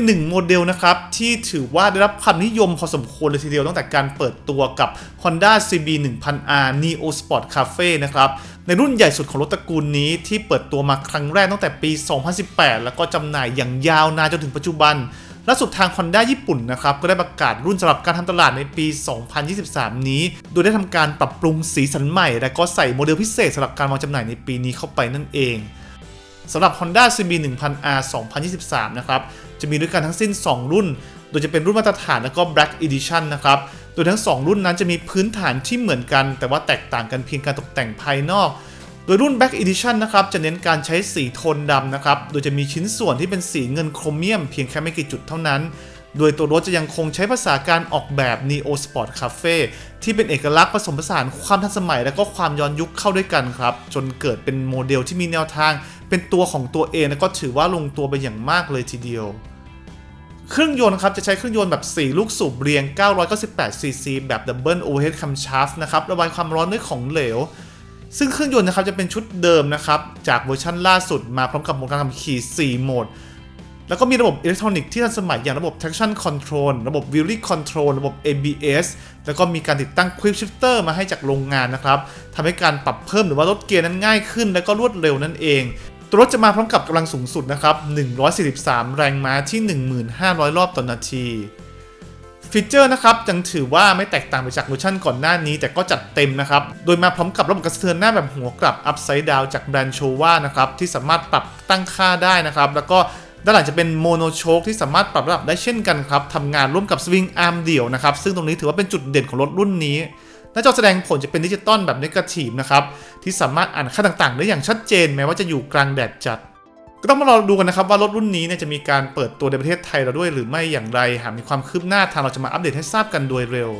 อีกหนึ่งโมเดลนะครับ ที่ถือว่าได้รับความนิยมพอสมควรเลยทีเดียวตั้งแต่การเปิดตัวกับ Honda CB 1000R Neo Sport Cafe นะครับในรุ่นใหญ่สุดของรถตระกูลนี้ที่เปิดตัวมาครั้งแรกตั้งแต่ปี 2018 แล้วก็จำหน่ายอย่างยาวนานจนถึงปัจจุบันล่าสุดทาง Honda ญี่ปุ่นนะครับก็ได้ประกาศรุ่นสำหรับการทำตลาดในปี 2023 นี้ โดยได้ทำการปรับปรุงสีสันใหม่ และก็ใส่โมเดลพิเศษสำหรับการวางจำหน่ายในปีนี้เข้าไปนั่นเอง สำหรับ Honda CB 1000R 2023 นะครับ จะมีด้วยกันทั้งสิ้น 2 รุ่น โดยจะเป็นรุ่นมาตรฐานและก็ Black Edition นะครับ โดยทั้ง 2 รุ่นนั้นจะมีพื้นฐานที่เหมือนกัน แต่ว่าแตกต่างกันเพียงการตกแต่งภายนอก โดยรุ่น Black Edition นะครับ จะเน้นการใช้สีโทนดำนะครับ โดยจะมีชิ้นส่วนที่เป็นสีเงินโครเมียมเพียงแค่ไม่กี่จุดเท่านั้นโดยตัวรถจะยังคงใช้ภาษาการออกแบบ Neo Sport Cafe ที่เป็นเอกลักษณ์ผสมผสานความทันสมัยและก็ความย้อนยุคเข้าด้วยกันครับ จนเกิดเป็นโมเดลที่มีแนวทาง เป็นตัวของตัวเองและก็ถือว่าลงตัวไปอย่างมากเลยทีเดียว เครื่องยนต์ครับจะใช้เครื่องยนต์แบบ 4 ลูกสูบเรียง 998 cc แบบ Double Overhead Camshaft นะครับระบายความร้อนด้วยของเหลว ซึ่งเครื่องยนต์นะครับจะเป็นชุดเดิมนะครับจากเวอร์ชันล่าสุดมาพร้อมกับโหมดการขับขี่ 4 โหมดแล้วก็มีระบบอิเล็กทรอนิกส์ที่ทันสมัยอย่างระบบ traction control ระบบ wheelie control ระบบ ABS แล้วก็มีการติดตั้ง quick shifter มาให้จากโรงงานนะครับทำให้การปรับเพิ่มหรือว่าลดเกียร์นั้นง่ายขึ้น และก็รวดเร็วนั่นเอง ตัวรถจะมาพร้อมกับกำลังสูงสุดนะครับ 143 แรงม้าที่ 1,500 รอบต่อนาทีฟีเจอร์นะครับยังถือว่าไม่แตกต่างไปจากเวอร์ชันก่อนหน้านี้ แต่ก็จัดเต็มนะครับ โดยมาพร้อมกับระบบกระเทือนหน้าแบบหัวกลับ Upside Down จากแบรนด์โชว่านะครับ ที่สามารถปรับตั้งค่าได้นะครับ แล้วก็ด้านหลังจะเป็นโมโนโชคที่สามารถปรับระดับได้เช่นกันครับทำงานร่วมกับสวิงอาร์มเดี่ยวนะครับ ซึ่งตรงนี้ถือว่าเป็นจุดเด่นของรถรุ่นนี้ หน้าจอแสดงผลจะเป็นดิจิตอลแบบเนกาทีฟนะครับ ที่สามารถอ่านค่าต่างๆ ได้อย่างชัดเจน แม้ว่าจะอยู่กลางแดดจัด ก็ต้องมารอดูกันนะครับว่ารถรุ่นนี้เนี่ยจะมีการเปิดตัวในประเทศไทยเราด้วยหรือไม่อย่างไร หากมีความคืบหน้าทางเราจะมาอัปเดตให้ทราบกันโดยเร็ว